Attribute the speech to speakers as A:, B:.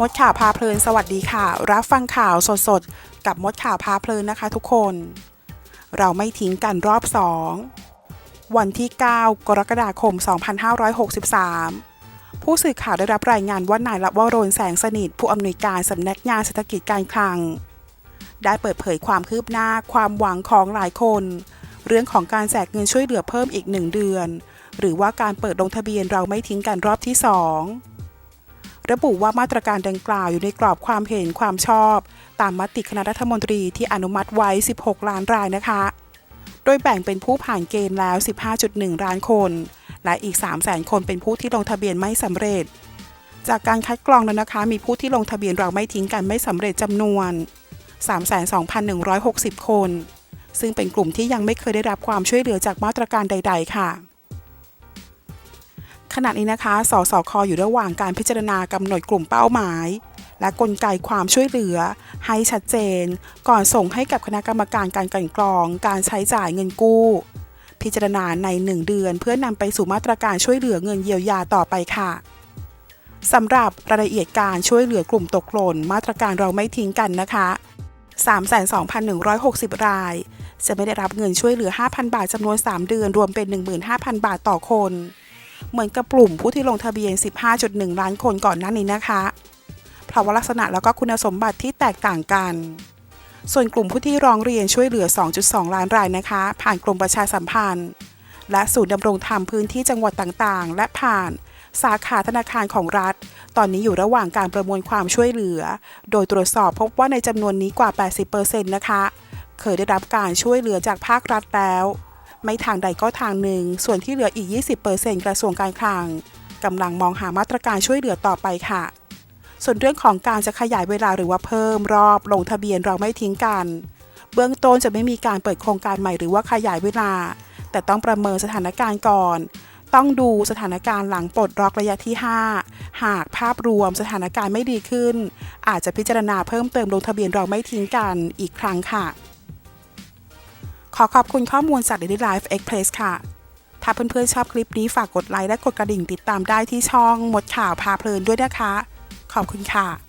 A: มดข่าวพาเพลินสวัสดีค่ะ รับฟังข่าวสดๆ กับมดข่าวพาเพลินนะคะทุกคน เราไม่ทิ้งกันรอบ2วันที่ 9 กรกฎาคม 2563 ผู้สื่อข่าวได้รับรายงานว่านายละวโรนแสงสนิท ผู้อำนวยการสำนักงานเศรษฐกิจการคลัง ได้เปิดเผยความคืบหน้าความหวังของหลายคน เรื่องของการแจกเงินช่วยเหลือเพิ่มอีกหนึ่งเดือน หรือว่าการเปิดลงทะเบียนเราไม่ทิ้งกันรอบที่2 ระบุว่ามาตรการดังกล่าวอยู่ในกรอบความเห็นความชอบ ตามมติคณะรัฐมนตรีที่อนุมัติไว้ 16 ล้านรายนะคะ โดยแบ่งเป็นผู้ผ่านเกณฑ์แล้ว 15.1 ล้านคน และอีก 300,000 คนเป็นผู้ที่ลงทะเบียนไม่สำเร็จ จากการคัดกรองแล้วนะคะ มีผู้ที่ลงทะเบียนเราไม่ทิ้งกันไม่สำเร็จจำนวน 32,160 คน ซึ่งเป็นกลุ่มที่ยังไม่เคยได้รับความช่วยเหลือจากมาตรการใด ๆ ค่ะ ขณะนี้นะคะ สสคอยู่ระหว่างการพิจารณากำหนดกลุ่มเป้าหมาย และกลไกความช่วยเหลือ ให้ชัดเจน ก่อนส่งให้กับคณะกรรมการการกลั่นกรอง การใช้จ่ายเงินกู้ พิจารณาใน 1 เดือน เพื่อนำไปสู่มาตรการช่วยเหลือเงินเยียวยาต่อไปค่ะสำหรับรายละเอียดการช่วยเหลือกลุ่มตกหล่นมาตรการเราไม่ทิ้งกันนะคะ 32,160 ราย จะไม่ได้รับเงินช่วยเหลือ 5,000 บาทจำนวน 3 เดือน รวมเป็น 15,000 บาทต่อคน เหมือนกับกลุ่มผู้ที่ลงทะเบียน 15.1 ล้านคนก่อนหน้านี้นะคะ เพราะว่าลักษณะแล้วก็คุณสมบัติที่แตกต่างกัน ส่วนกลุ่มผู้ที่ร้องเรียนช่วยเหลือ 2.2 ล้านรายนะคะ ผ่านกรมประชาสัมพันธ์ และศูนย์ดำรงธรรมพื้นที่จังหวัดต่างๆ และผ่านสาขาธนาคารของรัฐ ตอนนี้อยู่ระหว่างการประมวลความช่วยเหลือ โดยตรวจสอบพบว่าในจำนวนนี้กว่า 80%นะคะ เคยได้รับการช่วยเหลือจากภาครัฐแล้ว ไม่ทางใดก็ทางหนึ่ง ส่วนที่เหลืออีก 20%กระทรวงการคลังกำลังมองหามาตรการช่วยเหลือต่อไปค่ะ ส่วนเรื่องของการจะขยายเวลาหรือว่าเพิ่มรอบลงทะเบียนเราไม่ทิ้งกัน เบื้องต้นจะไม่มีการเปิดโครงการใหม่หรือว่าขยายเวลา แต่ต้องประเมินสถานการณ์ก่อน ต้องดูสถานการณ์หลังปลดล็อกระยะที่ 5 หากภาพรวมสถานการณ์ไม่ดีขึ้น อาจจะพิจารณาเพิ่มเติมลงทะเบียนเราไม่ทิ้งกันอีกครั้งค่ะ ขอขอบคุณข้อมูลจาก Daily Life Express ค่ะ ถ้าเพื่อนๆชอบคลิปนี้ฝากกดไลค์และกดกระดิ่งติดตามได้ที่ช่องมดข่าวพาเพลินด้วยนะคะ ขอบคุณค่ะ